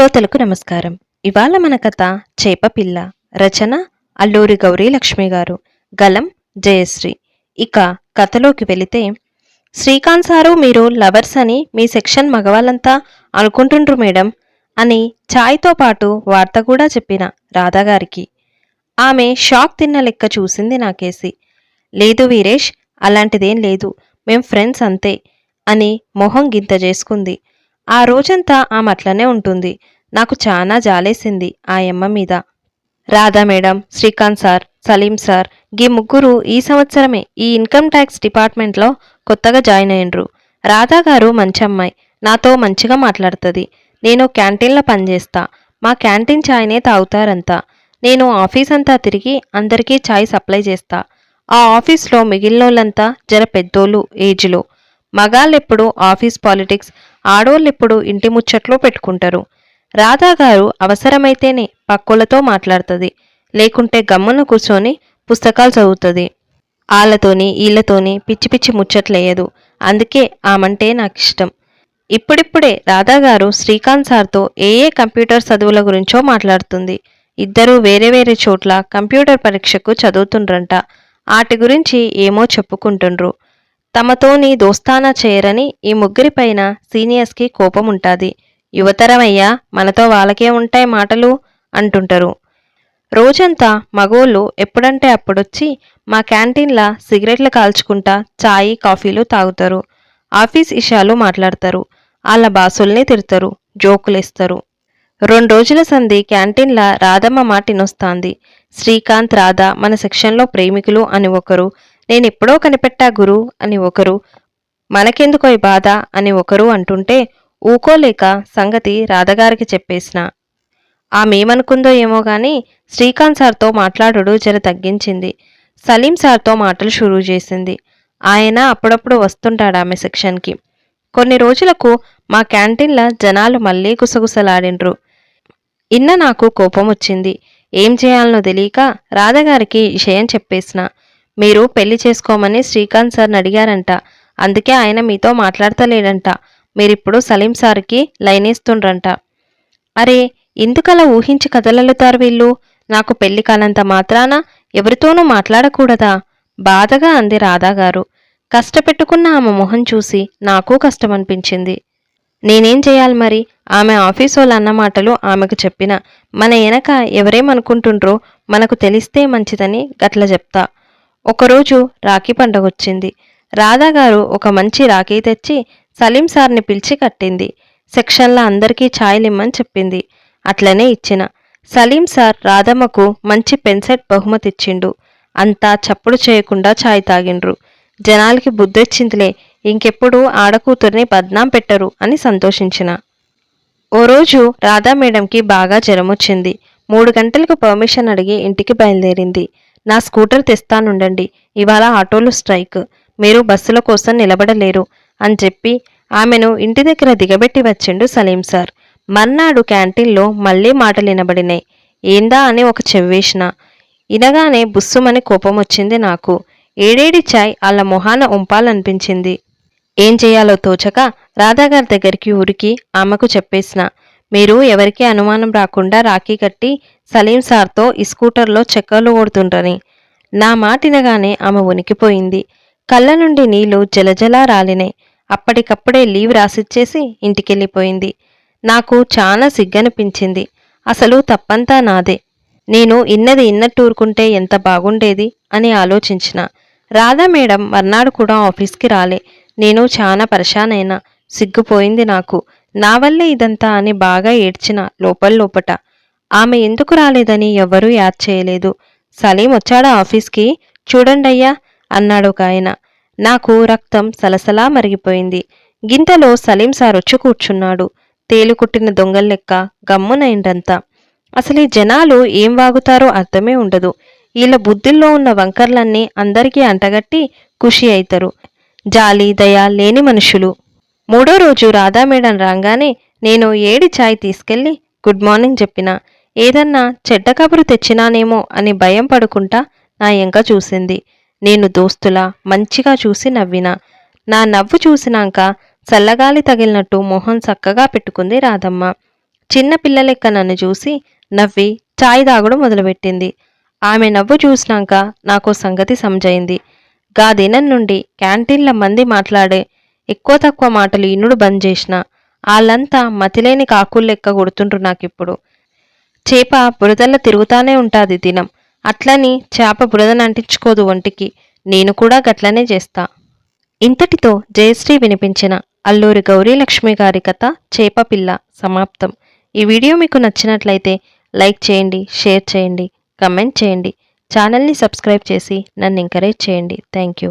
శ్రోతలకు నమస్కారం. ఇవాళ మన కథ చేపపిల్ల రచన అల్లూరి గౌరీ లక్ష్మి గారు. గలం జయశ్రీ. ఇక కథలోకి వెళితే శ్రీకాంత్ సారు మీరు లవర్స్ అని మీ సెక్షన్ మగవాళ్ళంతా అనుకుంటుండ్రు మేడం అని ఛాయ్తో పాటు వార్త కూడా చెప్పిన రాధాగారికి ఆమె షాక్ తిన్న లెక్క చూసింది నాకేసి. లేదు వీరేష్ అలాంటిదేం లేదు. మేం ఫ్రెండ్స్ అంతే అని మొహం గింత చేసుకుంది. ఆ రోజంతా ఆమె అట్లనే ఉంటుంది. నాకు చాలా జాలేసింది ఆ యమ్మ మీద. Radha madam Srikanth sir Salim sir గీ ముగ్గురు ఈ సంవత్సరమే ఈ ఇన్కమ్ ట్యాక్స్ డిపార్ట్మెంట్లో కొత్తగా జాయిన్ అయ్యిండ్రు రాధా గారు మంచి అమ్మాయి నాతో మంచిగా మాట్లాడుతుంది. నేను క్యాంటీన్లో పనిచేస్తా. మా క్యాంటీన్ ఛాయ్నే తాగుతారంతా. నేను ఆఫీస్ అంతా తిరిగి అందరికీ ఛాయ్ సప్లై చేస్తా. ఆ ఆఫీస్లో మిగిలినోళ్ళంతా జర పెద్దోళ్ళు ఏజ్లో. మగాళ్ళెప్పుడు ఆఫీస్ పాలిటిక్స్ ఆడోళ్ళెప్పుడు ఇంటి ముచ్చట్లు పెట్టుకుంటారు. రాధా గారు అవసరమైతేనే పక్కోళ్ళతో మాట్లాడుతుంది. లేకుంటే గమ్మున కూర్చొని పుస్తకాలు చదువుతుంది. ఆళ్ళతోని ఈళ్ళతోని పిచ్చి పిచ్చి ముచ్చట్లేయదు. అందుకే ఆమంటే నాకు ఇష్టం ఇప్పుడిప్పుడే రాధా గారు శ్రీకాంత్ సార్తో ఏ ఏ కంప్యూటర్ చదువుల గురించో మాట్లాడుతుంది. ఇద్దరూ వేరే వేరే చోట్ల కంప్యూటర్ పరీక్షకు చదువుతుండ్రంట. వాటి గురించి ఏమో చెప్పుకుంటుండ్రు. తమతోని దోస్తానా చేయరని ఈ ముగ్గురిపైన సీనియర్స్కి కోపం ఉంటుంది యువతరమయ్యా మనతో వాళ్ళకే ఉంటాయి మాటలు అంటుంటారు. రోజంతా మగోళ్ళు ఎప్పుడంటే అప్పుడొచ్చి మా క్యాంటీన్లా సిగరెట్లు కాల్చుకుంటా చాయ్ కాఫీలు తాగుతారు. ఆఫీస్ ఇషాలు మాట్లాడతారు. వాళ్ళ బాసుల్ని తిడతారు జోకులేస్తారు. రెండు రోజుల సంధి క్యాంటీన్లా రాధమ్మ మాటినొస్తాంది శ్రీకాంత్ రాధ మన సెక్షన్లో ప్రేమికులు అని ఒకరు నేనెప్పుడో కనిపెట్టా గురు అని ఒకరు మనకెందుకో ఈ బాధ అని ఒకరు అంటుంటే ఊకోలేక సంగతి రాధగారికి చెప్పేసిన. ఆమెమనుకుందో ఏమో గాని శ్రీకాంత్ సార్తో మాట్లాడుడు జర తగ్గించింది. సలీం సార్తో మాటలు షురూ చేసింది. ఆయన అప్పుడప్పుడు వస్తుంటాడు ఆమె సెక్షన్కి. కొన్ని రోజులకు మా క్యాంటీన్ల జనాలు మళ్ళీ గుసగుసలాడిండ్రు. ఇన్న నాకు కోపం వచ్చింది ఏం చేయాలనో తెలియక రాధగారికి విషయం చెప్పేసిన. మీరు పెళ్ళి చేసుకోమని శ్రీకాంత్ సార్ని అడిగారంట. అందుకే ఆయన మీతో మాట్లాడతలేడంట. మీరిప్పుడు సలీం సార్కి లైనేస్తుండ్రంట అరే ఎందుకలా ఊహించి కదలలుతారు వీళ్ళు? నాకు పెళ్ళి కాలంత మాత్రాన ఎవరితోనూ మాట్లాడకూడదా? బాధగా అంది రాధాగారు. కష్టపెట్టుకున్న ఆమె మొహం చూసి నాకు కష్టమనిపించింది. నేనేం చేయాలి మరి? ఆమె ఆఫీస్ వాళ్ళు అన్న మాటలు ఆమెకు చెప్పిన. మన వెనక ఎవరేమనుకుంటుండ్రో మనకు తెలిస్తే మంచిదని గట్ల చెప్తా. ఒకరోజు రాఖీ పండగ వచ్చింది రాధాగారు ఒక మంచి రాఖీ తెచ్చి సలీం సార్ని పిలిచి కట్టింది. సెక్షన్లో అందరికీ ఛాయలిమ్మని చెప్పింది. అట్లనే ఇచ్చిన. సలీం సార్ రాధమ్మకు మంచి పెన్సెట్ బహుమతి ఇచ్చిండు. అంతా చప్పుడు చేయకుండా ఛాయ్ తాగిండ్రు. జనాలకి బుద్ధొచ్చిందిలే ఇంకెప్పుడు ఆడకూతుర్ని బద్నాం పెట్టరు అని సంతోషించిన. ఓ రోజు రాధా మేడంకి బాగా జ్వరం వచ్చింది మూడు గంటలకు పర్మిషన్ అడిగి ఇంటికి బయలుదేరింది. నా స్కూటర్ తెస్తానుండండి. ఇవాళ ఆటోలు స్ట్రైక్. మీరు బస్సుల కోసం నిలబడలేరు అని చెప్పి ఆమెను ఇంటి దగ్గర దిగబెట్టి వచ్చిండు సలీం సార్. మర్నాడు క్యాంటీన్లో మళ్ళీ మాటలు వినబడినాయి. ఏందా అని ఒక చెవ్వేసిన. ఇనగానే బుస్సుమని కోపం వచ్చింది నాకు. ఏడేడి చాయ్ వాళ్ళ మొహాన ఉంపాలనిపించింది. ఏం చేయాలో తోచక రాధాగారి దగ్గరికి ఉరికి ఆమెకు చెప్పేసిన. మీరు ఎవరికీ అనుమానం రాకుండా రాఖీ కట్టి సలీం సార్తో ఈ స్కూటర్లో చక్కర్లు ఓడుతుండ్రని నా మాటినగానే ఆమె ఉనికిపోయింది కళ్ళ నుండి నీళ్ళు జలజలా రాలినాయి. అప్పటికప్పుడే లీవ్ రాసిచ్చేసి ఇంటికెళ్ళిపోయింది. నాకు చాలా సిగ్గనిపించింది. అసలు తప్పంతా నాదే. నేను ఇన్నది ఇన్నట్టూరుకుంటే ఎంత బాగుండేది అని ఆలోచించిన. రాధా మేడం మర్నాడు కూడా ఆఫీస్కి రాలే. నేను చాలా పరిశానైనా సిగ్గుపోయింది నాకు. నా వల్లే ఇదంతా అని బాగా ఏడ్చిన లోపల లోపట. ఆమె ఎందుకు రాలేదని ఎవ్వరూ యాద్ చేయలేదు. సలీం వచ్చాడా ఆఫీస్కి? చూడండయ్యా అన్నాడు ఒక ఆయన. నాకు రక్తం సలసలా మరిగిపోయింది. గింతలో సలీం సార్ వచ్చి కూర్చున్నాడు. తేలుకుట్టిన దొంగల లెక్క గమ్మునైండంతా అసలు ఈ జనాలు ఏం వాగుతారో అర్థమే ఉండదు. వీళ్ళ బుద్ధిల్లో ఉన్న వంకర్లన్నీ అందరికీ అంటగట్టి ఖుషి అవుతారు జాలి దయ లేని మనుషులు. మూడో రోజు రాధా మేడం రాగానే నేను ఏడి ఛాయ్ తీసుకెళ్ళి గుడ్ మార్నింగ్ చెప్పిన. ఏదన్నా చెడ్డ కబురు తెచ్చినానేమో అని భయం పడుకుంటా నా ఎంక చూసింది. నేను దోస్తులా మంచిగా చూసి నవ్వినా. నా నవ్వు చూసినాక చల్లగాలి తగిలినట్టు మొహం చక్కగా పెట్టుకుంది రాధమ్మ. చిన్న పిల్లలెక్క నన్ను చూసి నవ్వి చాయ్ తాగడం మొదలుపెట్టింది. ఆమె నవ్వు చూసినాక నాకు సంగతి సమజైంది గా దినం నుండి క్యాంటీన్ల మంది మాట్లాడే ఎక్కువ తక్కువ మాటలు ఇనుడు బంద్ చేసిన వాళ్ళంతా మతిలేని కాకుల్లెక్క కొడుతుండ్రు నాకిప్పుడు. చేప బురదల్లో తిరుగుతానే ఉంటాది దినం. అట్లని చేప బురదను అంటించుకోదు ఒంటికి. నేను కూడా గట్లనే చేస్తా. ఇంతటితో జయశ్రీ వినిపించిన అల్లూరి గౌరీలక్ష్మి గారి కథ చేప పిల్ల సమాప్తం. ఈ వీడియో మీకు నచ్చినట్లయితే లైక్ చేయండి షేర్ చేయండి కమెంట్ చేయండి. ఛానల్ని సబ్స్క్రైబ్ చేసి నన్ను ఎంకరేజ్ చేయండి. Thank you.